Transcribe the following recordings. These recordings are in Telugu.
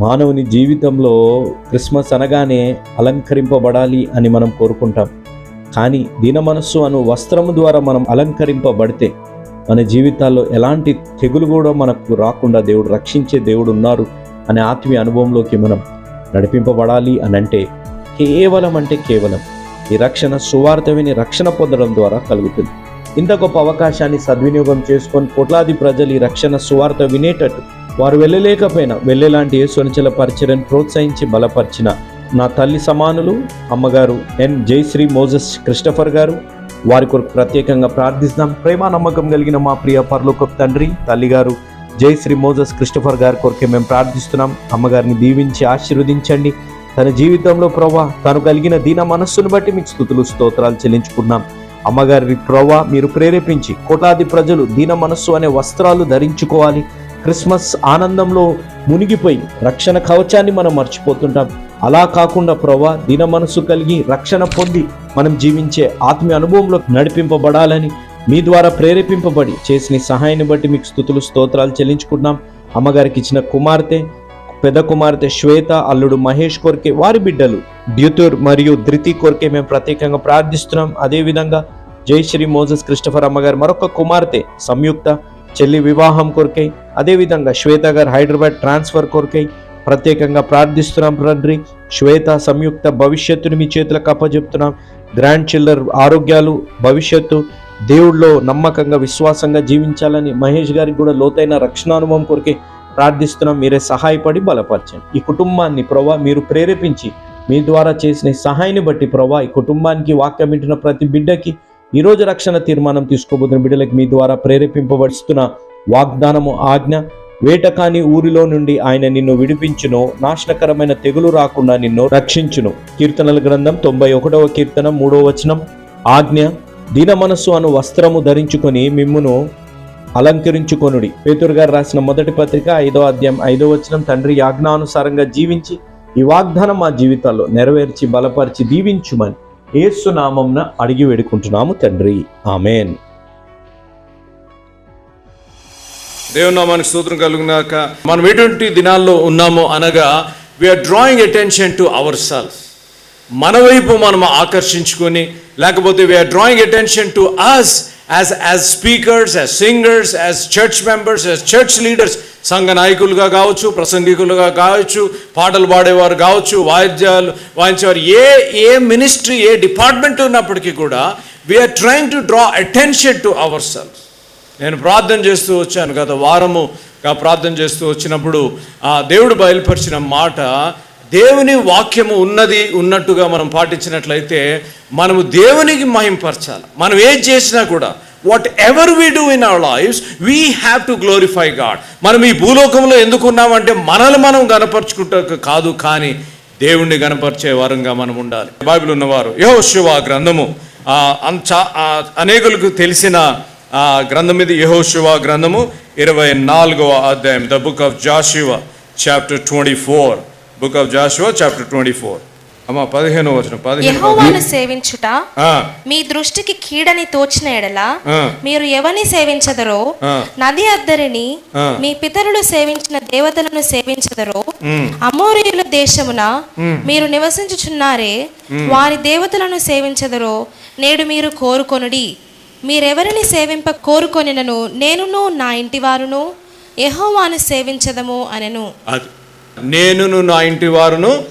మానవుని జీవితంలో క్రిస్మస్ అనగానే అలంకరింపబడాలి అని మనం కోరుకుంటాం. కానీ దీన మనస్సు అను వస్త్రము ద్వారా మనం అలంకరింపబడితే మన జీవితాల్లో ఎలాంటి తెగులు కూడా మనకు రాకుండా దేవుడు రక్షించే దేవుడు ఉన్నారు అనే ఆత్మీయ అనుభవంలోకి మనం నడిపింపబడాలి అని అంటే కేవలం అంటే కేవలం ఈ రక్షణ సువార్త విని రక్షణ పొందడం ద్వారా కలుగుతుంది. ఇంత గొప్ప అవకాశాన్ని సద్వినియోగం చేసుకొని కోట్లాది ప్రజలు ఈ రక్షణ సువార్త వినేటట్టు వారు వెళ్ళలేకపోయినా వెళ్ళేలాంటి యేసునిచల పరిచయను ప్రోత్సహించి బలపరిచిన నా తల్లి సమానులు అమ్మగారు ఎన్ జయశ్రీ మోజస్ క్రిస్టఫర్ గారు వారి కొరకు ప్రత్యేకంగా ప్రార్థిస్తాం ప్రేమ నమ్మకం కలిగిన మా ప్రియ పర్లోక తండ్రి తల్లిగారు జయశ్రీ మోజస్ క్రిస్టఫర్ గారి కొరకే మేము ప్రార్థిస్తున్నాం. అమ్మగారిని దీవించి ఆశీర్వదించండి. తన జీవితంలో ప్రభా తను కలిగిన దీన మనస్సును బట్టి మీకు స్థుతులు స్తోత్రాలు చెల్లించుకున్నాం అమ్మగారి ప్రభా మీరు ప్రేరేపించి కోటాది ప్రజలు దీన మనస్సు అనే వస్త్రాలు ధరించుకోవాలి. క్రిస్మస్ ఆనందంలో మునిగిపోయి రక్షణ కవచాన్ని మనం మర్చిపోతుంటాం. అలా కాకుండా ప్రభా దిన మనసు కలిగి రక్షణ పొంది మనం జీవించే ఆత్మీయ అనుభవంలో నడిపింపబడాలని మీ ద్వారా ప్రేరేపింపబడి చేసిన సహాయాన్ని బట్టి మీకు స్థుతులు స్తోత్రాలు చెల్లించుకుంటున్నాం. అమ్మగారికి ఇచ్చిన కుమార్తె పెద్ద కుమార్తె శ్వేత అల్లుడు మహేష్ కొరికే వారి బిడ్డలు ద్యుతుర్ మరియు ధృతి కొరికే మేము ప్రత్యేకంగా ప్రార్థిస్తున్నాం. అదేవిధంగా జయశ్రీ మోజస్ క్రిస్టఫర్ అమ్మగారు మరొక కుమార్తె సంయుక్త చెల్లి వివాహం కొరకై అదేవిధంగా శ్వేత గారు హైదరాబాద్ ట్రాన్స్ఫర్ కొరకై ప్రత్యేకంగా ప్రార్థిస్తున్నాం తండ్రి. శ్వేత సంయుక్త భవిష్యత్తుని మీ చేతులకు అప్పచెప్తున్నాం. గ్రాండ్ చిల్లర్ ఆరోగ్యాలు భవిష్యత్తు దేవుళ్ళో నమ్మకంగా విశ్వాసంగా జీవించాలని మహేష్ గారికి కూడా లోతైన రక్షణ అనుభవం కొరకే ప్రార్థిస్తున్నాం. మీరే సహాయపడి బలపరచండి. ఈ కుటుంబాన్ని ప్రభా మీరు ప్రేరేపించి మీ ద్వారా చేసిన సహాయాన్ని బట్టి ప్రభా ఈ కుటుంబానికి వాక్యం వింటున్న ప్రతి బిడ్డకి ఈరోజు రక్షణ తీర్మానం తీసుకోబోతున్న బిడ్డలకి మీ ద్వారా ప్రేరేపింపబడుస్తున్న వాగ్దానము ఆజ్ఞ వేటకాని ఊరిలో నుండి ఆయన నిన్ను విడిపించును నాశనకరమైన తెగులు రాకుండా నిన్ను రక్షించును. కీర్తనల గ్రంథం తొంభై ఒకటవ కీర్తనం మూడవ వచనం. ఆజ్ఞ దీన మనస్సు అను వస్త్రము ధరించుకొని మిమ్మును అలంకరించుకొనుడి. పేతురు గారు రాసిన మొదటి పత్రిక ఐదో అధ్యాయం ఐదో వచనం తండ్రి యాజ్ఞానుసారంగా జీవించి ఈ వాగ్దానం మా జీవితాల్లో నెరవేర్చి బలపరిచి దీవించుమని ఏసునామంన అడిగి వేడుకుంటున్నాము తండ్రి. ఆమెన్. దేవుని మనకు సూత్రం కలుగునాక మనం ఎటువంటి దినాల్లో ఉన్నామో అనగా we are drawing attention to our self మన వైపు మనం ఆకర్షించుకొని లేకపోతే we are drawing attention to us as as speakers as singers as church members as church leaders సంఘ నాయకులుగా కావచ్చు ప్రసంగికులుగా కావచ్చు పాటలు పాడేవారు కావచ్చు వాయిద్యాలు వాయించేవారు ఏ ఏ మినిస్ట్రీ ఏ డిపార్ట్మెంట్ ఉన్నప్పటికీ కూడా we are trying to draw attention to our self నేను ప్రార్థన చేస్తూ వచ్చాను గత వారము. ప్రార్థన చేస్తూ వచ్చినప్పుడు ఆ దేవుడు బయలుపరిచిన మాట దేవుని వాక్యము ఉన్నది ఉన్నట్టుగా మనం పాటించినట్లయితే మనము దేవునికి మహింపరచాలి. మనం ఏం చేసినా కూడా whatever we do in our lives we have to glorify God మనం ఈ భూలోకంలో ఎందుకున్నామంటే మనల్ని మనం గనపరుచుకుంటూ కాదు కానీ దేవుణ్ణి గనపరిచే వారంగా మనం ఉండాలి. బైబిల్ ఉన్నవారు యహో శివ గ్రంథము ఆ, అనేకులకు తెలిసిన ఆ గ్రంథం ఇది యహోశివ గ్రంథము ఇరవై నాలుగవ అధ్యాయం the book of Joshua chapter twenty four. Book of Joshua chapter twenty four. అమ్మ పదిహేను వచ్చిన పదిహేను సేవించుట మీ దృష్టికి కీడని తోచిన ఎడల. మీరు ఎవని సేవించదరో. నది అద్దరిని. మీ పితరులు సేవించిన దేవతలను సేవించదరో అమోరియుల దేశమున మీరు నివసించుచున్నారే వారి దేవతలను సేవించదరో నేడు మీరు కోరుకొనుడి. మీరెవరిని సేవింప కోరుకొనినను? నేనును నా ఇంటి వారును? యహోవాను సేవించదము అనెను. అది. నేనును నా ఇంటి వారును?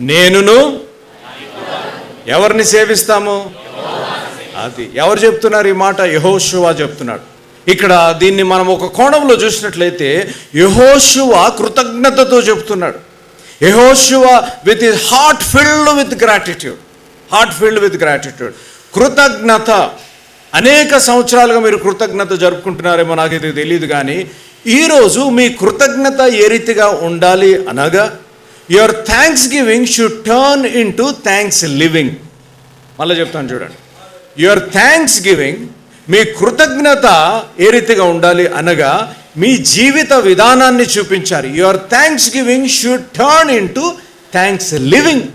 నేనును? ఎవరిని సేవిస్తాము? అది. ఎవరు చెప్తున్నారు ఈ మాట? యహోశువా చెప్తున్నాడు. ఇక్కడ దీన్ని మనం ఒక కోణంలో చూసినట్లయితే యహోశువ కృతజ్ఞతతో చెప్తున్నాడు. యహోశువ with his heart filled with gratitude. Heart filled with gratitude. కృతజ్ఞత. అనేక సంవత్సరాలుగా మీరు కృతజ్ఞత జరుపుకుంటున్నారేమో నాకైతే తెలియదు కానీ ఈరోజు మీ కృతజ్ఞత ఏ రీతిగా ఉండాలి అనగా your thanksgiving should turn into thanks living మళ్ళీ చెప్తాను చూడండి. యువర్ థ్యాంక్స్ గివింగ్ మీ కృతజ్ఞత ఏ రీతిగా ఉండాలి అనగా మీ జీవిత విధానాన్ని చూపించాలి. Your thanksgiving should turn into thanks living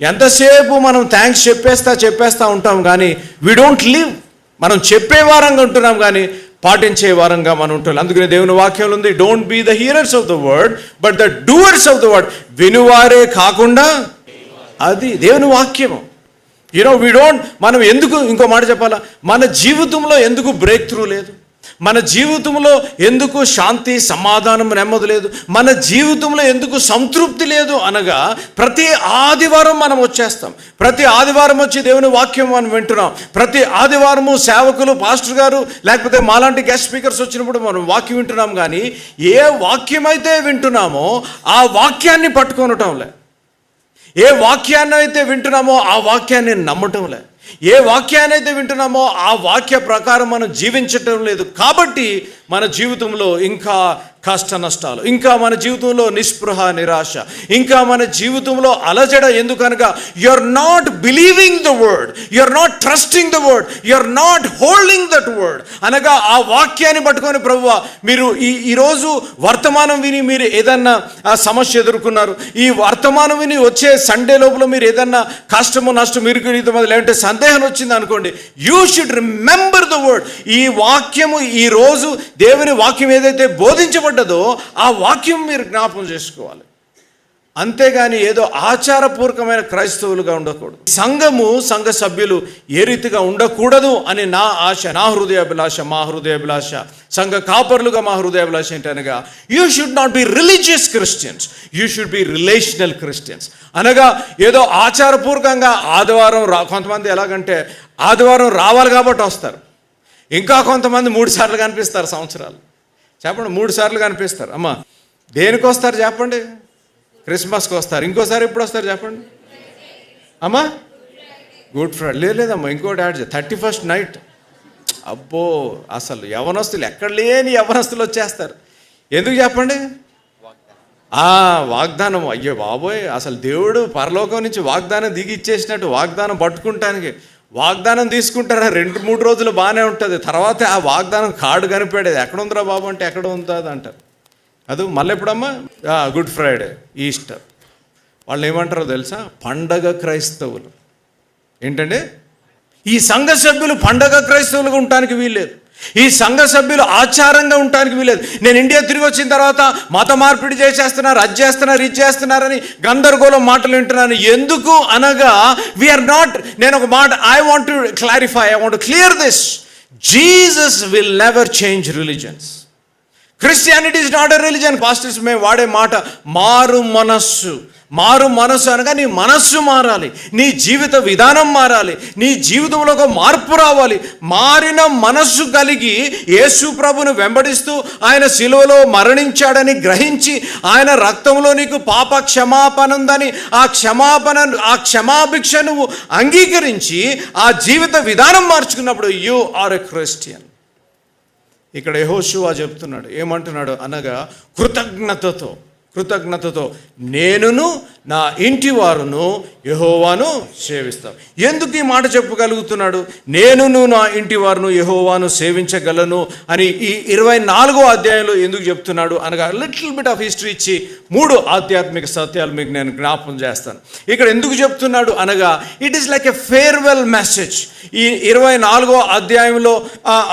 ఎంతసేపు మనం థ్యాంక్స్ చెప్పేస్తా చెప్పేస్తా ఉంటాం కానీ వి డోంట్ లివ్ మనం చెప్పే వారంగా ఉంటున్నాం కానీ పాటించే వారంగా మనం ఉంటాం అందుకనే దేవుని వాక్యంలో ఉంది don't be the hearers of the word but the doers of the word వినువారే కాకుండా అది దేవుని వాక్యము. యూనో వీ డోంట్ మనం ఎందుకు ఇంకో మాట చెప్పాలా? మన జీవితంలో ఎందుకు బ్రేక్ త్రూ లేదు? మన జీవితంలో ఎందుకు శాంతి సమాధానం నెమ్మది లేదు? మన జీవితంలో ఎందుకు సంతృప్తి లేదు అనగా ప్రతి ఆదివారం మనం వచ్చేస్తాం. ప్రతి ఆదివారం వచ్చి దేవుని వాక్యం మనం వింటున్నాం. ప్రతి ఆదివారము సేవకులు పాస్టర్ గారు లేకపోతే మాలాంటి గెస్ట్ స్పీకర్స్ వచ్చినప్పుడు మనం వాక్యం వింటున్నాం కానీ ఏ వాక్యం అయితే వింటున్నామో ఆ వాక్యాన్ని పట్టుకొనటంలే. ఏ వాక్యాన్ని అయితే వింటున్నామో ఆ వాక్యాన్ని నమ్మటంలే. ఏ వాక్యాన్ని అయితే వింటున్నామో ఆ వాక్య ప్రకారం మనం జీవించటం లేదు. కాబట్టి మన జీవితంలో ఇంకా కష్ట నష్టాలు ఇంకా మన జీవితంలో నిస్పృహ నిరాశ ఇంకా మన జీవితంలో అలజడ ఎందుకనగా you are not believing the word you are not trusting the word you are not holding that word అనగా ఆ వాక్యాన్ని పట్టుకొని ప్రభువ మీరు ఈ ఈరోజు వర్తమానం విని మీరు ఏదన్నా ఆ సమస్య ఎదుర్కొన్నారు. ఈ వర్తమానం విని వచ్చే సండే లోపల మీరు ఏదన్నా కష్టము నష్టం మీరు లేదంటే సందేహం వచ్చింది అనుకోండి you should remember the word ఈ వాక్యము ఈ రోజు దేవుని వాక్యం ఏదైతే బోధించబడ్డదో ఆ వాక్యం మీరు జ్ఞాపం చేసుకోవాలి. అంతేగాని ఏదో ఆచారపూర్వకమైన క్రైస్తవులుగా ఉండకూడదు. సంఘము సంఘ సభ్యులు ఏ రీతిగా ఉండకూడదు అని నా ఆశ నా హృదయాభిలాష మా హృదయాభిలాష సంఘ కాపర్లుగా మా హృదయాభిలాష ఏంటనగా you should not be religious Christians you should be relational Christians అనగా ఏదో ఆచారపూర్వకంగా ఆదివారం రా కొంతమంది ఎలాగంటే ఆదివారం రావాలి కాబట్టి వస్తారు. ఇంకా కొంతమంది మూడు సార్లు కనిపిస్తారు సంవత్సరాలు. చెప్పండి మూడు సార్లు కనిపిస్తారు. అమ్మా దేనికి వస్తారు చెప్పండి? క్రిస్మస్కి వస్తారు. ఇంకోసారి ఎప్పుడు వస్తారు చెప్పండి? అమ్మా గుడ్ ఫ్రైడే. లేదు లేదమ్మా ఇంకోటి యాడ్ థర్టీ ఫస్ట్ నైట్. అబ్బో అసలు యవనస్తులు ఎక్కడ లేని యవనస్తులు వచ్చేస్తారు. ఎందుకు చెప్పండి? ఆ వాగ్దానం. అయ్యో బాబోయ్ అసలు దేవుడు పరలోకం నుంచి వాగ్దానం దిగి ఇచ్చేసినట్టు వాగ్దానం పట్టుకుంటానికి వాగ్దానం తీసుకుంటారా? రెండు మూడు రోజులు బాగానే ఉంటుంది. తర్వాత ఆ వాగ్దానం కార్డు కనిపెడేది. ఎక్కడ ఉందిరా బాబు అంటే ఎక్కడ ఉంటుంది అంటారు. అది మళ్ళీ ఎప్పుడమ్మా? Good Friday Easter. వాళ్ళు ఏమంటారో తెలుసా? పండగ క్రైస్తవులు. ఏంటంటే ఈ సంఘ సభ్యులు పండగ క్రైస్తవులుగా ఉండటానికి వీల్లేదు. ఈ సంఘ సభ్యులు ఆచారంగా ఉండటానికి వీలేదు. నేను ఇండియా తిరిగి వచ్చిన తర్వాత మత మార్పిడి చేసేస్తున్నారు అది చేస్తున్నారు ఇది చేస్తున్నారని గందరగోళం మాటలు వింటున్నాను. ఎందుకు అనగా వీఆర్ నాట్ నేను ఒక మాట I want to clarify I want clear this Jesus will never change religions Christianity is not a religion pastors మేము వాడే మాట మారు మనస్సు. మారు మనస్సు అనగా నీ మనస్సు మారాలి నీ జీవిత విధానం మారాలి నీ జీవితంలో ఒక మార్పు రావాలి. మారిన మనస్సు కలిగి యేసు ప్రభును వెంబడిస్తూ ఆయన శిలువలో మరణించాడని గ్రహించి ఆయన రక్తంలో నీకు పాప క్షమాపణ ఉందని ఆ క్షమాపణ ఆ క్షమాభిక్ష నువ్వు అంగీకరించి ఆ జీవిత విధానం మార్చుకున్నప్పుడు యు ఆర్ ఎ క్రిస్టియన్ ఇక్కడ యహోశివా చెప్తున్నాడు ఏమంటున్నాడు అనగా కృతజ్ఞతతో కృతజ్ఞతతో నేనును నా ఇంటి వారును యహోవాను సేవిస్తాం. ఎందుకు ఈ మాట చెప్పగలుగుతున్నాడు? నేనును నా ఇంటి వారును యహోవాను సేవించగలను అని ఈ ఇరవై నాలుగో అధ్యాయంలో ఎందుకు చెప్తున్నాడు? అనగా లిటిల్ బిట్ ఆఫ్ హిస్టరీ ఇచ్చి మూడు ఆధ్యాత్మిక సత్యాలు మీకు నేను జ్ఞాపకం చేస్తాను. ఇక్కడ ఎందుకు చెప్తున్నాడు? అనగా it is like a farewell message. ఈ ఇరవై నాలుగో అధ్యాయంలో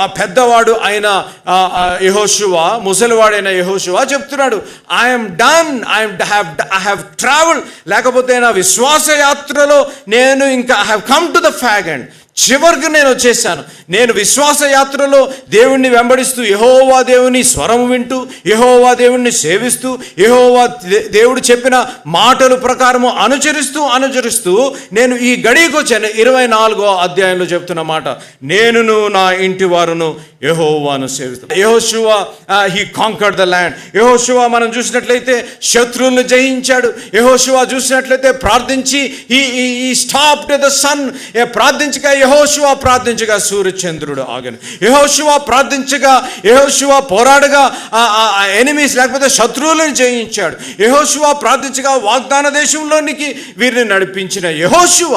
ఆ పెద్దవాడు అయిన యహోశువ ముసలివాడైన యహోశువ చెప్తున్నాడు I'm done I'm have I have travel లేకపోతే నా విశ్వాస యాత్రలో నేను ఇంకా I have come to the fag and చివరికి నేను వచ్చేసాను. నేను విశ్వాస యాత్రలో దేవుణ్ణి వెంబడిస్తూ యహోవా దేవుని స్వరం వింటూ యహోవా దేవుణ్ణి సేవిస్తూ యహోవా దే- దేవుడు చెప్పిన మాటలు ప్రకారము అనుచరిస్తూ అనుచరిస్తూ నేను ఈ గడికి వచ్చాను. ఇరవై నాలుగో అధ్యాయంలో చెప్తున్న మాట నేనును నా ఇంటి వారును యహోవాను సేవిస్తాను యహోశువ హీ కాంకర్ ద ల్యాండ్ యహోశువ మనం చూసినట్లయితే శత్రువులను జయించాడు. యహోశువ చూసినట్లయితే ప్రార్థించి ఈ ఈ స్టాప్ ద సన్ ప్రార్థించక యహోశివ ప్రార్థించగా సూర్యచంద్రుడు ఆగను యహోశివ ప్రార్థించగా యహోశివ పోరాడగా ఎనిమీస్ లేకపోతే శత్రువులను జయించాడు. యహోశివ ప్రార్థించగా వాగ్దాన దేశంలోనికి వీరిని నడిపించిన యహోశివ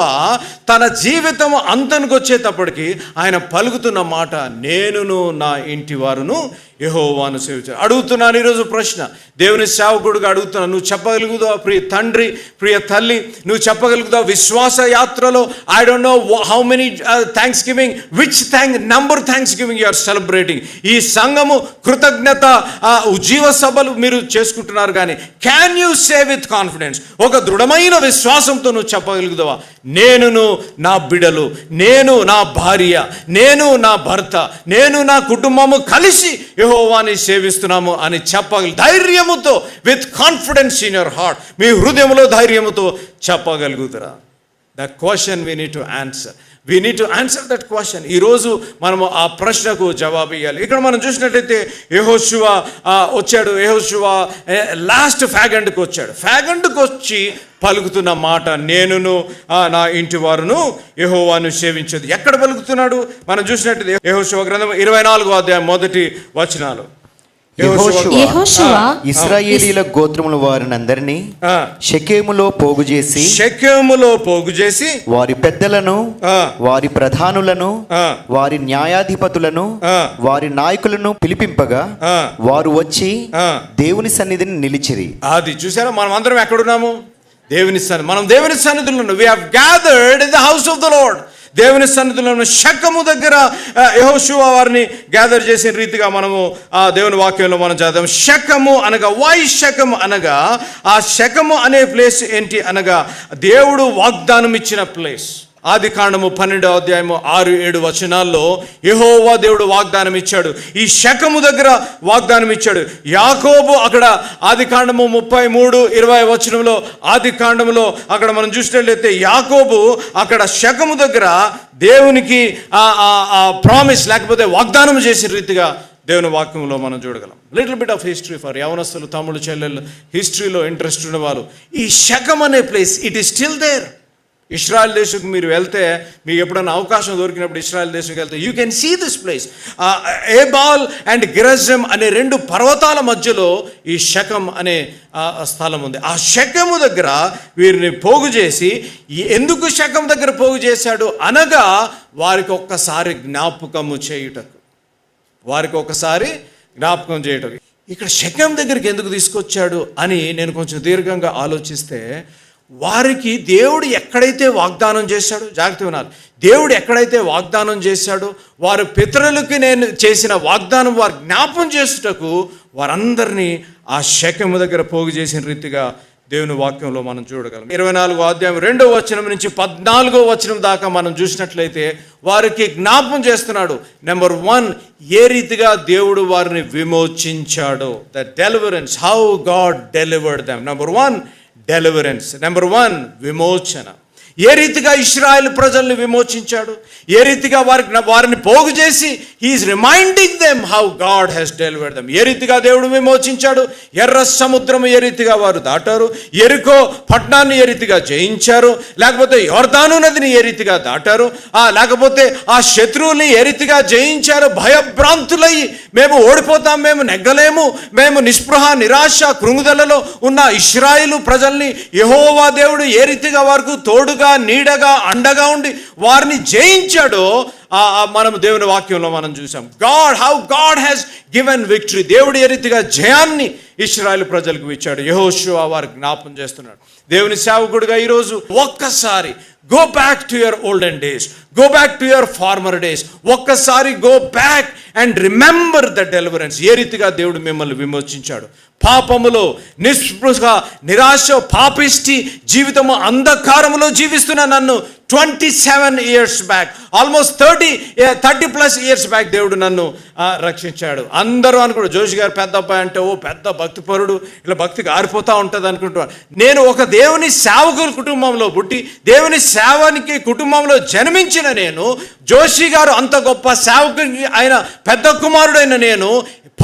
తన జీవితం అంతనికి వచ్చేటప్పటికి ఆయన పలుకుతున్న మాట నేనును నా ఇంటి వారును యహోవాను సేవించారు. అడుగుతున్నాను ఈరోజు ప్రశ్న. దేవుని సేవకుడుగా అడుగుతున్నాను. నువ్వు చెప్పగలుగుతావు ప్రియ తండ్రి ప్రియ తల్లి? నువ్వు చెప్పగలుగుతావు విశ్వాస యాత్రలో? I don't know how many thanksgiving which thank number thanksgiving you are celebrating ఈ సంఘము కృతజ్ఞత ఉజీవ సభలు మీరు చేసుకుంటున్నారు కానీ can you say with confidence ఒక దృఢమైన విశ్వాసంతో నువ్వు చెప్పగలుగుతావా? నేనును నా బిడలు నేను నా భార్య నేను నా భర్త నేను నా కుటుంబము కలిసి యహోవాని సేవిస్తున్నాము అని చెప్పగల ధైర్యముతో with confidence in your heart మీ హృదయంలో ధైర్యముతో చెప్పగలుగుతారా the question we need to answer we need to answer that question ఈరోజు మనము ఆ ప్రశ్నకు జవాబు ఇవ్వాలి ఇక్కడ మనం చూసినట్టయితే యహోశివ వచ్చాడు. యహోశివ లాస్ట్ ఫ్యాగండ్కి వచ్చాడు. ఫ్యాగండ్కి వచ్చి పలుకుతున్న మాట నేనును నా ఇంటి వారును యహోవాను సేవించదు. ఎక్కడ పలుకుతున్నాడు? మనం చూసినట్టయితే యహోశివ గ్రంథం ఇరవై నాలుగో అధ్యాయం మొదటి వచనాలు. ఇస్రాయేలీల గోత్రముల వారినందరినీ ఆ, షకేములో పోగు చేసి షెకెములో పోగు చేసి వారి పెద్దలను. వారి ప్రధానులను ఆ. వారి న్యాయాధిపతులను ఆ. వారి నాయకులను పిలిపింపగా ఆ. వారు వచ్చి ఆ. దేవుని సన్నిధిని నిలిచిరి అది చూసారా మనం అందరం ఎక్కడున్నాము దేవుని సన్నిధి మనం దేవుని సన్నిధిలో ఉన్నాం we have gathered in the house of the Lord దేవుని సన్నిధిలో ఉన్న శకము దగ్గర యహోశివ వారిని గ్యాదర్ చేసిన రీతిగా మనము ఆ దేవుని వాక్యంలో మనం చదివాం శకము అనగా వై శకము అనగా ఆ శకము అనే ప్లేస్ ఏంటి అనగా దేవుడు వాగ్దానం ఇచ్చిన ప్లేస్ ఆది కాండము పన్నెండో అధ్యాయము ఆరు ఏడు వచనాల్లో యహోవా దేవుడు వాగ్దానం ఇచ్చాడు ఈ శకము దగ్గర వాగ్దానం ఇచ్చాడు యాకోబు అక్కడ ఆది కాండము ముప్పై మూడు ఇరవై వచనంలో ఆది కాండములో అక్కడ మనం చూసినట్లయితే యాకోబు అక్కడ శకము దగ్గర దేవునికి ప్రామిస్ లేకపోతే వాగ్దానం చేసిన రీతిగా దేవుని వాక్యంలో మనం చూడగలం. Little bit of history for యవనస్తులు తమ్ముడు చెల్లెళ్ళు హిస్టరీలో ఇంట్రెస్ట్ ఉన్నవారు. ఈ శకం అనే place it is still there Israel దేశకు మీరు వెళ్తే మీకు ఎప్పుడైనా అవకాశం దొరికినప్పుడు ఇస్రాయల్ దేశకు వెళ్తే you can see this place Ebal and గిరజం అనే రెండు పర్వతాల మధ్యలో ఈ శకం అనే స్థలం ఉంది. ఆ శకము దగ్గర వీరిని పోగు చేసి ఎందుకు శకం దగ్గర పోగు చేశాడు? అనగా వారికి ఒక్కసారి జ్ఞాపకము చేయుటకు. వారికి ఒక్కసారి జ్ఞాపకం చేయటం ఇక్కడ శకం దగ్గరికి ఎందుకు తీసుకొచ్చాడు అని నేను కొంచెం దీర్ఘంగా ఆలోచిస్తే వారికి దేవుడు ఎక్కడైతే వాగ్దానం చేశాడో జాగ్రత్త వినాలి. దేవుడు ఎక్కడైతే వాగ్దానం చేశాడో వారి పితరులకి నేను చేసిన వాగ్దానం వారు జ్ఞాపం చేసుటకు వారందరినీ ఆ శకము దగ్గర పోగు చేసిన రీతిగా దేవుని వాక్యంలో మనం చూడగలం. ఇరవై నాలుగో అధ్యాయం రెండో వచనం నుంచి పద్నాలుగో వచనం దాకా మనం చూసినట్లయితే వారికి జ్ఞాపం చేస్తున్నాడు. నెంబర్ వన్ ఏ రీతిగా దేవుడు వారిని విమోచించాడో the deliverance how God delivered them number one deliverance number one విమోచన ఏ రీతిగా ఇస్రాయల్ ప్రజల్ని విమోచించాడు? ఏ రీతిగా వారికి వారిని పోగు చేసి he is reminding them how God has delivered them ఏ రీతిగా దేవుడు విమోచించాడు? ఎర్ర సముద్రం ఏ రీతిగా వారు దాటారు? ఎరుకో పట్టణాన్ని ఏ రీతిగా జయించారు? లేకపోతే యోర్దాను నదిని ఏ రీతిగా దాటారు? ఆ లేకపోతే ఆ శత్రువుని ఏ రీతిగా జయించారు? భయభ్రాంతులయ్యి మేము ఓడిపోతాం మేము నెగ్గలేము మేము నిస్పృహ నిరాశ కృంగుదలలో ఉన్న ఇస్రాయిలు ప్రజల్ని యహోవా దేవుడు ఏ రీతిగా వారికి తోడుగా నీడగా అండగా ఉండి వారిని జయించాడో మనం దేవుని వాక్యంలో మనం చూసాం God how God has given victory దేవుడు ఏ రీతిగా జయాన్ని ఇస్రాయల్ ప్రజలకు ఇచ్చాడు. యహోషువ వారు జ్ఞాపం చేస్తున్నాడు దేవుని సేవకుడుగా ఈరోజు ఒక్కసారి go back to your olden days go back to your former days ఒక్కసారి go back and remember the deliverance ఏ రీతిగా దేవుడు మిమ్మల్ని విమోచించాడు? పాపములో నిస్పృహ నిరాశ పాపిష్టి జీవితము అంధకారములో జీవిస్తున్న నన్ను twenty seven years back almost thirty thirty plus years back దేవుడు నన్ను రక్షించాడు. అందరూ అనుకుంటారు జోషి గారు పెద్ద అబ్బాయి అంటే ఓ పెద్ద భక్తిపరుడు ఇలా భక్తికి ఆరిపోతూ ఉంటుంది అనుకుంటున్నాను నేను ఒక దేవుని సేవకుల కుటుంబంలో పుట్టి దేవుని సేవానికి కుటుంబంలో జన్మించిన నేను జోషి గారు అంత గొప్ప సేవకుని ఆయన పెద్ద కుమారుడైన నేను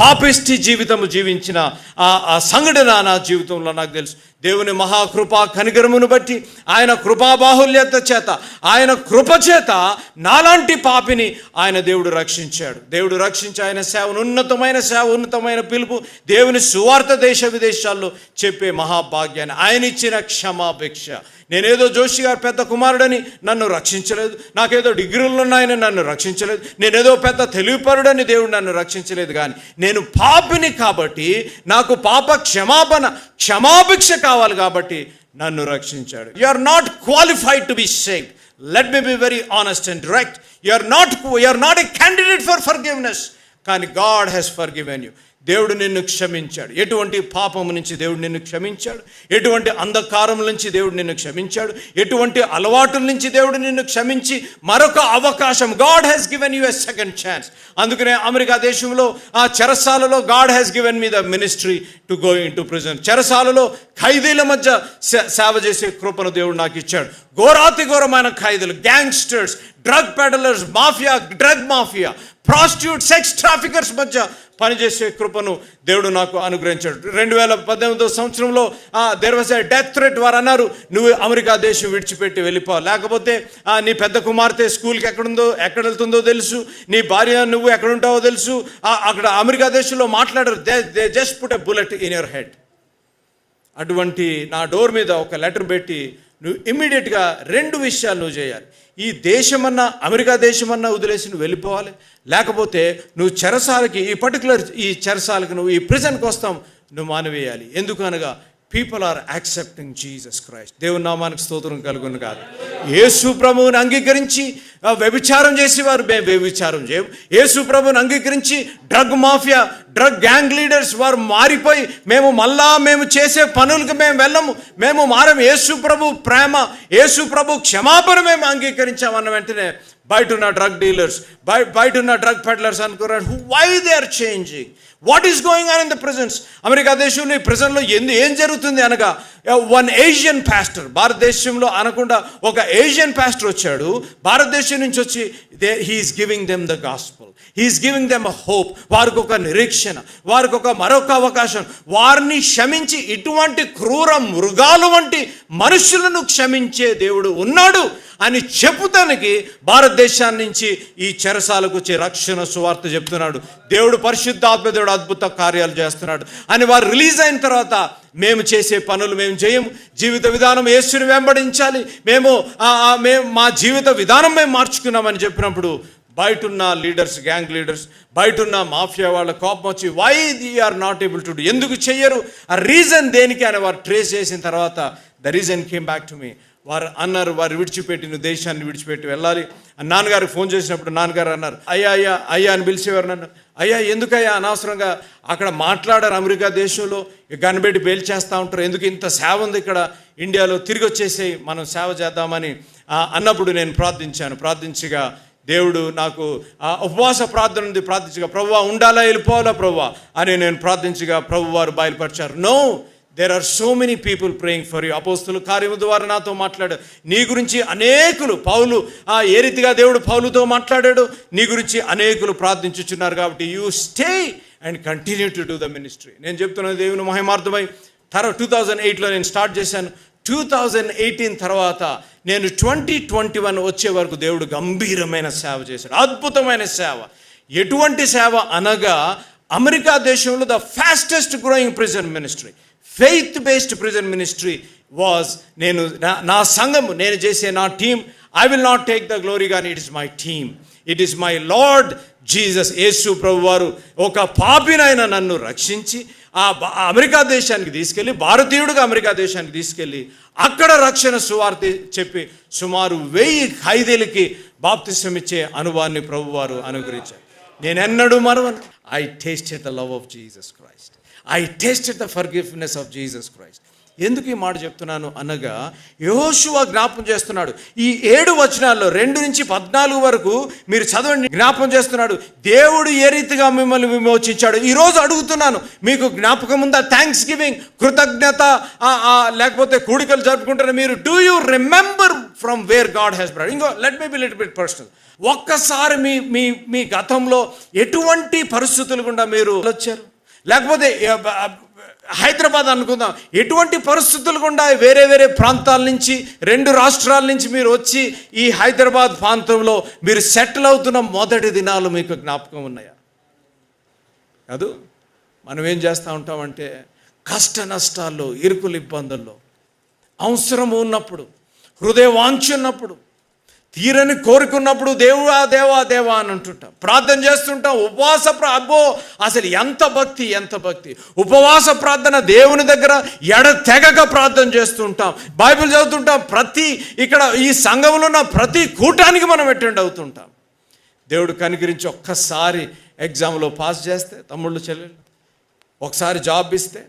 పాపిష్టి జీవితము జీవించిన ఆ ఆ సంఘటన నా జీవితంలో నాకు తెలుసు. దేవుని మహాకృపా కనిగరమును బట్టి ఆయన కృపా బాహుల్యత చేత ఆయన కృప చేత నాలాంటి పాపిని ఆయన దేవుడు రక్షించాడు. దేవుడు రక్షించి ఆయన సేవను ఉన్నతమైన సేవ ఉన్నతమైన పిలుపు దేవుని సువార్త దేశ విదేశాల్లో చెప్పే మహాభాగ్యాన్ని ఆయన ఇచ్చిన క్షమాపేక్ష నేనేదో జోషి గారు పెద్ద కుమారుడని నన్ను రక్షించలేదు నాకేదో డిగ్రీలు ఉన్నాయని నన్ను రక్షించలేదు నేనేదో పెద్ద తెలివిపరుడని దేవుడు నన్ను రక్షించలేదు కానీ నేను పాపిని కాబట్టి నాకు పాప క్షమాపణ క్షమాభిక్ష కావాలి కాబట్టి నన్ను రక్షించాడు. You are not qualified to be save let me be very honest and direct you are not you are not a candidate for for కానీ God has forgiven you దేవుడు నిన్ను క్షమించాడు. ఎటువంటి పాపం నుంచి దేవుడు నిన్ను క్షమించాడు? ఎటువంటి అంధకారం నుంచి దేవుడు నిన్ను క్షమించాడు? ఎటువంటి అలవాటుల నుంచి దేవుడు నిన్ను క్షమించి మరొక అవకాశం God has given you a second chance అందుకనే అమెరికా దేశంలో ఆ చెరసాలలో God has given me the ministry to go into prison చెరసాలలో ఖైదీల మధ్య సేవ చేసే కృపను దేవుడు నాకు ఇచ్చాడు. ఘోరాతి ఘోరమైన ఖైదీలు gangsters drug peddlers mafia drug mafia prostitute sex traffickers మధ్య పనిచేసే కృపను దేవుడు నాకు అనుగ్రహించాడు. రెండు వేల పద్దెనిమిదో సంవత్సరంలో దేర్ డెత్ థ్రెట్ వారు అన్నారు నువ్వు అమెరికా దేశం విడిచిపెట్టి వెళ్ళిపో. లేకపోతే నీ పెద్ద కుమార్తె స్కూల్కి ఎక్కడుందో ఎక్కడ వెళ్తుందో తెలుసు. నీ భార్య నువ్వు ఎక్కడ ఉంటావో తెలుసు. అక్కడ అమెరికా దేశంలో మాట్లాడరు. They they just put a bullet in your head అటువంటి నా డోర్ మీద ఒక లెటర్ పెట్టి నువ్వు ఇమ్మీడియట్గా రెండు విషయాలు నువ్వు చేయాలి. ఈ దేశమన్నా అమెరికా దేశమన్నా వదిలేసి నువ్వు వెళ్ళిపోవాలి. లేకపోతే నువ్వు చెరసాలకి ఈ పర్టికులర్ ఈ చెరసాలకి నువ్వు ఈ ప్రిజన్కి వస్తాం నువ్వు మానవేయాలి. ఎందుకు అనగా people are accepting Jesus Christ దేవుని నామానికి స్తోత్రం కలుగును కాదు యేసు ప్రభువుని అంగీకరించి వ్యభిచారం చేసేవారు మేము వ్యభిచారం చేయం యేసు ప్రభువుని అంగీకరించి drug mafia drug gang leaders వారు మారిపోయి మేము మళ్ళా మేము చేసే పనులకు మేము వెళ్ళము. మేము మారం యేసు ప్రభు ప్రేమ యేసు ప్రభు క్షమాపణ మేము అంగీకరించామన్న వెంటనే బయట ఉన్న డ్రగ్ డీలర్స్ బయట ఉన్న డ్రగ్ పెడ్లర్స్ అనుకున్నారు why they are changing what is going on in the presence America దేశంలో ఈ ప్రెజెంట్లో ఎందు ఏం జరుగుతుంది అనగా వన్ ఏషియన్ పాస్టర్ భారతదేశంలో అనకుండా ఒక ఏషియన్ పాస్టర్ వచ్చాడు. భారతదేశం నుంచి వచ్చి they he is giving them the gospel he is giving them a hope వారికి ఒక నిరీక్షణ వారికి ఒక మరొక అవకాశం. వారిని క్షమించి ఇటువంటి క్రూర మృగాలు వంటి మనుషులను క్షమించే దేవుడు ఉన్నాడు అని చెప్పుతానికి భారతదేశాన్ని నుంచి ఈ చెరసాలకు వచ్చి రక్షణ సువార్త చెప్తున్నాడు. దేవుడు పరిశుద్ధాత్మ దేవుడు అద్భుత కార్యాలు చేస్తున్నాడు. అని వారు రిలీజ్ అయిన తర్వాత మేము చేసే పనులు మేము చేయము జీవిత విధానం యేసుని వెంబడించాలి. మేము మేము మా జీవిత విధానం మేము మార్చుకున్నామని చెప్పినప్పుడు బయట ఉన్న లీడర్స్ గ్యాంగ్ లీడర్స్ బయట ఉన్న మాఫియా వాళ్ళ కోపం వచ్చి why they are not able to do ఎందుకు చెయ్యరు? ఆ రీజన్ దేనికి అని వారు ట్రేస్ చేసిన తర్వాత the reason came back to me వారు అన్నారు వారు విడిచిపెట్టిన దేశాన్ని విడిచిపెట్టి వెళ్ళాలి. నాన్నగారికి ఫోన్ చేసినప్పుడు నాన్నగారు అన్నారు అయ్యా అయ్యా అయ్యా అని పిలిచేవారు నన్ను. అయ్యా ఎందుకయ్యా అనవసరంగా అక్కడ మాట్లాడారు అమెరికా దేశంలో? గనబెట్టి బెయిల్ చేస్తూ ఉంటారు. ఎందుకు ఇంత సేవ ఉంది ఇక్కడ? ఇండియాలో తిరిగి వచ్చేసి మనం సేవ చేద్దామని. అన్నప్పుడు నేను ప్రార్థించాను. ప్రార్థించగా దేవుడు నాకు ఆ ఉపవాస ప్రార్థన ఉంది ప్రార్థించగా ప్రభువా ఉండాలా వెళ్ళిపోవాలా ప్రభువా అని నేను ప్రార్థించగా ప్రభు వారు బయలుపరిచారు. No there are so many people praying for you అపోస్తులు కార్యము ద్వారా నాతో మాట్లాడారు నీ గురించి అనేకులు పౌలు ఆ ఏ రీతిగా దేవుడు పౌలుతో మాట్లాడాడు? నీ గురించి అనేకులు ప్రార్థించుచున్నారు కాబట్టి you stay and continue to do the ministry నేను చెప్తున్నాను దేవుని మహిమార్థమై తర్వాత టూ థౌజండ్ ఎయిట్లో నేను స్టార్ట్ చేశాను. టూ థౌజండ్ ఎయిటీన్ తర్వాత నేను ట్వంటీ ట్వంటీ వన్ వచ్చే వరకు దేవుడు గంభీరమైన సేవ చేశాడు. అద్భుతమైన సేవ. ఎటువంటి సేవ అనగా అమెరికా దేశంలో the fastest growing prison ministry faith based prison ministry was నేను నా- నా సంఘం నేను చేసే నా team I will not take the glory కానీ it is my team it is my Lord Jesus యేసు ప్రభు వారు ఒక పాపినైన నన్ను రక్షించి ఆ అమెరికా దేశానికి తీసుకెళ్ళి భారతీయుడిగా అమెరికా దేశానికి తీసుకెళ్ళి అక్కడ రక్షణ సువార్త చెప్పి సుమారు వెయ్యి ఖైదీలకి బాప్తిసం ఇచ్చే అనుభవాన్ని ప్రభువారు అనుగ్రహించారు. నేను ఎన్నడూ మరవను. I tasted the love of Jesus Christ. I tasted the forgiveness of Jesus Christ. ఎందుకు ఈ మాట చెప్తున్నాను అనగా యహోశువ జ్ఞాపం చేస్తున్నాడు. ఈ ఏడు వచనాల్లో రెండు నుంచి పద్నాలుగు వరకు మీరు చదవండి. జ్ఞాపం చేస్తున్నాడు. దేవుడు ఏ రీతిగా మిమ్మల్ని విమోచించాడు? ఈరోజు అడుగుతున్నాను. మీకు జ్ఞాపకం ఉందా? థ్యాంక్స్ గివింగ్ కృతజ్ఞత లేకపోతే కూడికలు జరుపుకుంటారు మీరు do you remember from where God has brought ఇంకో let me be little bit personal ఒక్కసారి మీ మీ మీ గతంలో ఎటువంటి పరిస్థితులు గుండా మీరు వచ్చారు? లేకపోతే హైదరాబాద్ అనుకుందాం. ఎటువంటి పరిస్థితులు గుండా వేరే వేరే ప్రాంతాల నుంచి రెండు రాష్ట్రాల నుంచి మీరు వచ్చి ఈ హైదరాబాద్ ప్రాంతంలో మీరు సెటిల్ అవుతున్న మొదటి దినాలు మీకు జ్ఞాపకం ఉన్నాయా? కాదు మనం ఏం చేస్తూ ఉంటామంటే కష్ట నష్టాల్లో ఇరుకులు ఇబ్బందుల్లో అవసరం ఉన్నప్పుడు హృదయ వాంచున్నప్పుడు తీరని కోరుకున్నప్పుడు దేవుడా దేవా దేవా అని అంటుంటాం. ప్రార్థన చేస్తుంటాం. ఉపవాస అబ్బో అసలు ఎంత భక్తి ఎంత భక్తి. ఉపవాస ప్రార్థన దేవుని దగ్గర ఎడ తెగక ప్రార్థన చేస్తుంటాం. బైబిల్ చదువుతుంటాం. ప్రతి ఇక్కడ ఈ సంఘంలో ఉన్న ప్రతి కూటానికి మనం అటెండ్ అవుతుంటాం. దేవుడు కనికరించి ఒక్కసారి ఎగ్జామ్లో పాస్ చేస్తే తమ్ముళ్ళు చెల్లెళ్ళు ఒకసారి జాబ్ ఇస్తే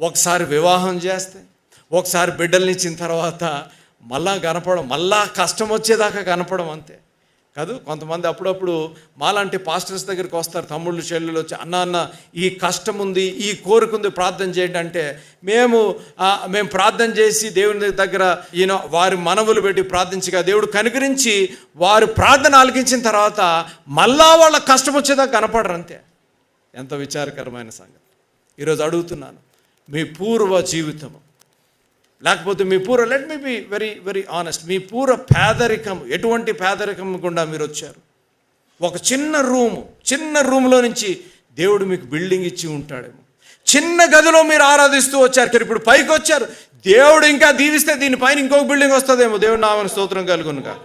ఒకసారి వివాహం చేస్తే ఒకసారి బిడ్డల్ని ఇచ్చిన తర్వాత మళ్ళా కనపడం మళ్ళా కష్టం వచ్చేదాకా కనపడం అంతే. కాదు కొంతమంది అప్పుడప్పుడు మాలాంటి పాస్టర్స్ దగ్గరికి వస్తారు తమ్ముళ్ళు చెల్లెలు వచ్చి అన్న అన్న ఈ కష్టం ఉంది ఈ కోరిక ఉంది ప్రార్థన చేయండి అంటే మేము మేము ప్రార్థన చేసి దేవుని దగ్గర ఈయన వారి మనవులు పెట్టి ప్రార్థించగా దేవుడు కనుకరించి వారు ప్రార్థన ఆలకించిన తర్వాత మళ్ళా వాళ్ళ కష్టం వచ్చేదాకా కనపడరు అంతే. ఎంత విచారకరమైన సంగతి. ఈరోజు అడుగుతున్నాను మీ పూర్వ జీవితము లేకపోతే మీ పూర్వ let me be very very honest మీ పూర్వ పేదరికం ఎటువంటి పేదరికం గుండా మీరు వచ్చారు? ఒక చిన్న రూము చిన్న రూమ్లో నుంచి దేవుడు మీకు బిల్డింగ్ ఇచ్చి ఉంటాడేమో. చిన్న గదిలో మీరు ఆరాధిస్తూ వచ్చారు. కానీ ఇప్పుడు పైకి వచ్చారు. దేవుడు ఇంకా దీవిస్తే దీనిపైన ఇంకొక బిల్డింగ్ వస్తుందేమో. దేవుడు నామని స్తోత్రం కలుగునుగా.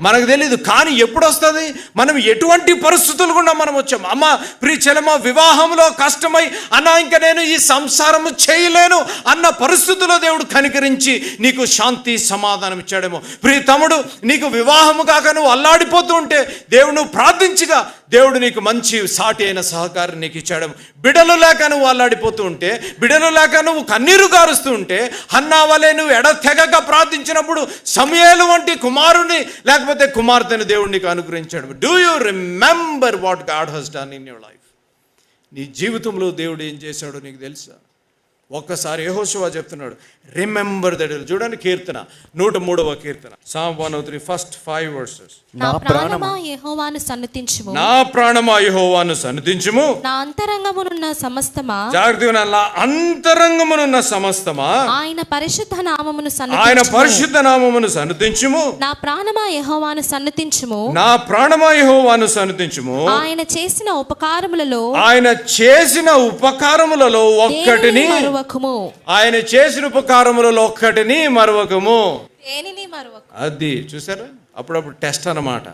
మనకు తెలియదు కానీ ఎప్పుడు వస్తుంది మనం ఎటువంటి పరిస్థితులు కూడా మనం వచ్చాము అమ్మ ప్రియచలమ వివాహంలో కష్టమై అన్న ఇంకా నేను ఈ సంసారము చేయలేను అన్న పరిస్థితుల్లో దేవుడు కనికరించి నీకు శాంతి సమాధానం ఇచ్చాడేమో. ప్రియతముడు నీకు వివాహము కాక నువ్వు అల్లాడిపోతూ ఉంటే దేవుడు ప్రార్థించగా దేవుడు నీకు మంచి సాటి అయిన సహకారం నీకు ఇచ్చాడు. బిడలు లేక నువ్వు అల్లాడిపోతూ ఉంటే బిడలు లేక నువ్వు కన్నీరు కారుస్తూ ఉంటే అన్నా నువ్వు ఎడతెగక ప్రార్థించినప్పుడు సమయాలు వంటి కుమారుని లేకపోతే కుమార్తెను దేవుడు నీకు అనుగ్రహించాడు. Do you remember what God has done in your life నీ జీవితంలో దేవుడు ఏం చేశాడో నీకు తెలుసా? ఒక్కసారి యెహోషువ చెప్తున్నాడు రిమెంబర్ దట్ చూడండి కీర్తన నూట మూడవ కీర్తన. Psalm one O three first five verses నా ప్రాణమా యెహోవాను సన్నతించుము? నా ప్రాణమా యెహోవాను సన్నతించుము? నా అంతరంగమునున్న సమస్తమా? జాగ్రత్తగా నా అంతరంగమునున్న సమస్తమా? ఆయన పరిశుద్ధ నామమును ఆయన పరిశుద్ధ నామమును సన్నతించుము? నా ప్రాణమా యెహోవాను సన్నతించుము? నా ప్రాణమా యెహోవాను సన్నతించుము? ఆయన చేసిన ఉపకారములలో ఆయన చేసిన ఉపకారములలో ఒక్కటిని మరువకుము. ఆయన చేసిన ఉపకారములలో ఒక్కటిని మరొకము దేనిని మరువకు? అది చూసారా? అప్పుడప్పుడు టెస్ట్ అన్నమాట.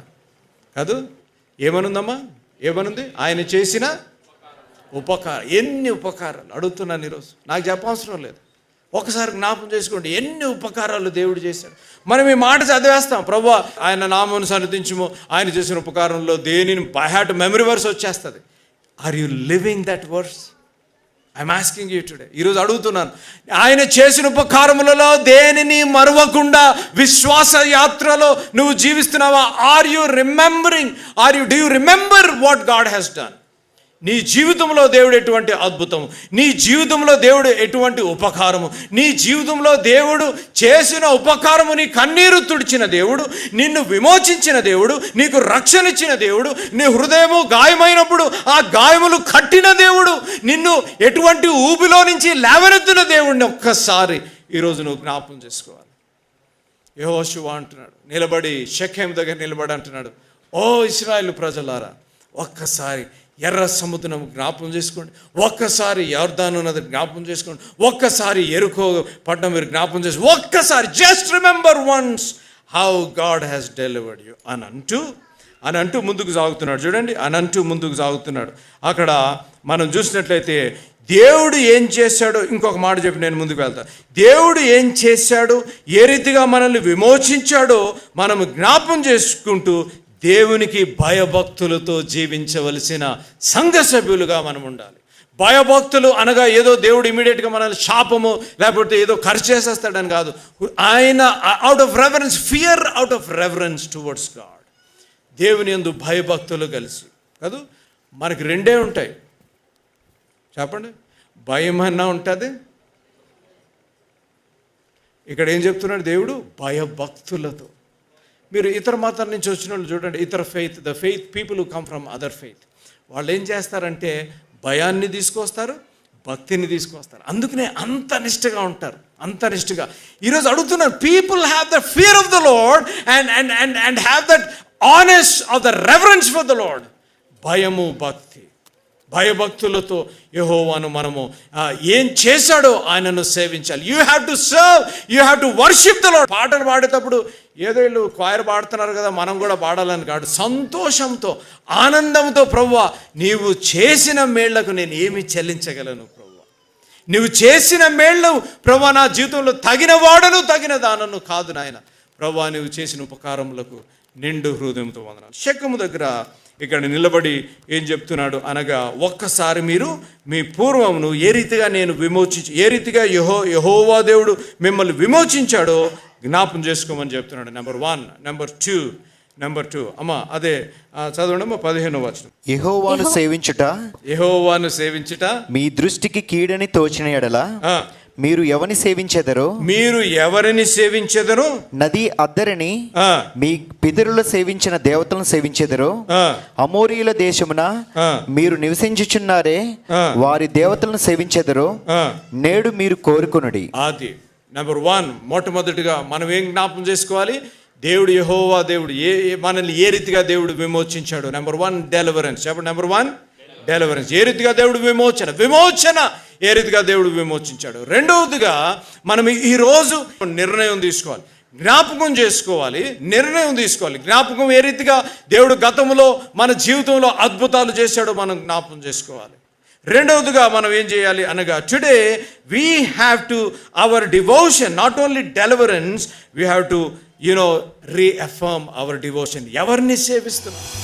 కాదు? ఏమనుందమ్మా? ఏమనుంది? ఆయన చేసిన ఉపకారం. ఎన్ని ఉపకారాలు? అడుగుతున్నాను ఈరోజు. నాకు చెప్పవసరం లేదు. ఒకసారి జ్ఞాపం చేసుకోండి. ఎన్ని ఉపకారాలు దేవుడు చేశాడు? మనం ఈ మాట చదివేస్తాం. ప్రభు ఆయన నామను సన్నతించుము ఆయన చేసిన ఉపకారంలో దేనిని బై హ్యాట్ మెమరీ వర్స్ వచ్చేస్తుంది. Are you living that verse I'm asking you today ఈరోజు అడుగుతున్నాను. ఆయన చేసిన ఉపకారములలో దేనిని మరవకుండా విశ్వాస యాత్రలో నువ్వు జీవిస్తున్నావా? Are you remembering are you do you remember what God has done నీ జీవితంలో దేవుడు ఎటువంటి అద్భుతము? నీ జీవితంలో దేవుడు ఎటువంటి ఉపకారము? నీ జీవితంలో దేవుడు చేసిన ఉపకారము నీ కన్నీరు తుడిచిన దేవుడు నిన్ను విమోచించిన దేవుడు నీకు రక్షణ ఇచ్చిన దేవుడు నీ హృదయము గాయమైనప్పుడు ఆ గాయములు కట్టిన దేవుడు నిన్ను ఎటువంటి ఊపిలో నుంచి లేవనెత్తిన దేవుడిని ఒక్కసారి ఈరోజు నువ్వు జ్ఞాపకం చేసుకోవాలి. యెహోషువ అంటున్నాడు నిలబడి షెఖేం దగ్గర నిలబడి అంటున్నాడు ఓ ఇస్రాయిల్ ప్రజలారా ఒక్కసారి ఎర్ర సముద్రం జ్ఞాపకం చేసుకోండి. ఒక్కసారి యర్దాను నది జ్ఞాపకం చేసుకోండి. ఒక్కసారి ఎరుకో పట్టణం మీరు జ్ఞాపకం చేసి ఒక్కసారి just remember once how God has delivered you అని అంటూ అని అంటూ ముందుకు సాగుతున్నాడు. చూడండి అని అంటూ ముందుకు సాగుతున్నాడు. అక్కడ మనం చూసినట్లయితే దేవుడు ఏం చేశాడో ఇంకొక మాట చెప్పి నేను ముందుకు వెళ్తాను దేవుడు ఏం చేశాడో? ఏ రీతిగా మనల్ని విమోచించాడో మనం జ్ఞాపం చేసుకుంటూ దేవునికి భయభక్తులతో జీవించవలసిన సంఘ సభ్యులుగా మనం ఉండాలి. భయభక్తులు అనగా ఏదో దేవుడు ఇమీడియట్గా మనల్ని శాపము లేకపోతే ఏదో ఖర్చు చేసేస్తాడని కాదు. ఆయన out of reverence fear out of reverence towards God దేవుని ఎందు భయభక్తులు కలిసి. కాదు మనకి రెండే ఉంటాయి. చెప్పండి. భయం అన్నా ఉంటుంది. ఇక్కడ ఏం చెప్తున్నాడు దేవుడు? భయభక్తులతో. మీరు ఇతర మతాల నుంచి వచ్చిన వాళ్ళు చూడండి ఇతర faith the faith people come from other faith వాళ్ళు ఏం చేస్తారంటే భయాన్ని తీసుకొస్తారు భక్తిని తీసుకొస్తారు. అందుకనే అంత నిష్ఠగా ఉంటారు అంత నిష్ఠగా. ఈరోజు అడుగుతున్నారు people have the fear of the Lord and and and and have that honest of the reverence for the Lord భయము భక్తి. భయభక్తులతో యహోవాను మనము ఏం చేశాడో ఆయనను సేవించాలి. You have to serve you have to worship the Lord పాటలు పాడేటప్పుడు ఏదో వీళ్ళు క్వైర్ పాడుతున్నారు కదా మనం కూడా పాడాలని కాదు. సంతోషంతో ఆనందంతో ప్రవ్వ నీవు చేసిన మేళ్ళకు నేను ఏమి చెల్లించగలను ప్రవ్వా నువ్వు చేసిన మేళ్ళు ప్రభా నా జీవితంలో తగిన వాడను తగిన దానను కాదు నాయన. ప్రభా నువ్వు చేసిన ఉపకారములకు నిండు హృదయంతో వందనాలు. శకము దగ్గర ఇక్కడ నిలబడి ఏం చెప్తున్నాడు అనగా ఒక్కసారి మీరు మీ పూర్వమును ఏ రీతిగా నేను విమోచించి ఏ రీతిగా యహో యహోవా దేవుడు మిమ్మల్ని విమోచించాడో జ్ఞాపం చేసుకోమని చెప్తున్నాడు. Number one number two number two అమ్మ అదే చదవండి అమ్మ పదిహేను వచనం. యెహోవాను సేవించుట యహోవాను సేవించుట మీ దృష్టికి కీడని తోచిన ఎడల ఆ, మీరు ఎవని సేవించెదరో? మీరు ఎవరిని సేవించెదరు? నది అద్దరిని మీ పితరుల సేవించిన దేవతలను సేవించెదరో? అమోరీల దేశమున. మీరు నివసించుచున్నారే. వారి దేవతలను సేవించెదరో. నేడు మీరు కోరుకునుడి. అది. నెంబర్ వన్ మొట్టమొదటిగా మనం ఏం జ్ఞాపం చేసుకోవాలి? దేవుడు యహోవా దేవుడు ఏ మనల్ని ఏ రీతిగా దేవుడు విమోచించాడు? Number one deliverance number one deliverance. ఏ రీతిగా దేవుడు విమోచన? విమోచన ఏ రీతిగా దేవుడు విమోచించాడు? రెండవదిగా మనం ఈ రోజు నిర్ణయం తీసుకోవాలి. జ్ఞాపకం చేసుకోవాలి. నిర్ణయం తీసుకోవాలి. జ్ఞాపకం ఏ రీతిగా దేవుడు గతంలో మన జీవితంలో అద్భుతాలు చేశాడో మనం జ్ఞాపకం చేసుకోవాలి. రెండవదిగా మనం ఏం చేయాలి అనగా today we have to our devotion not only deliverance we have to you know reaffirm our devotion ఎవరిని సేవిస్తున్నాం?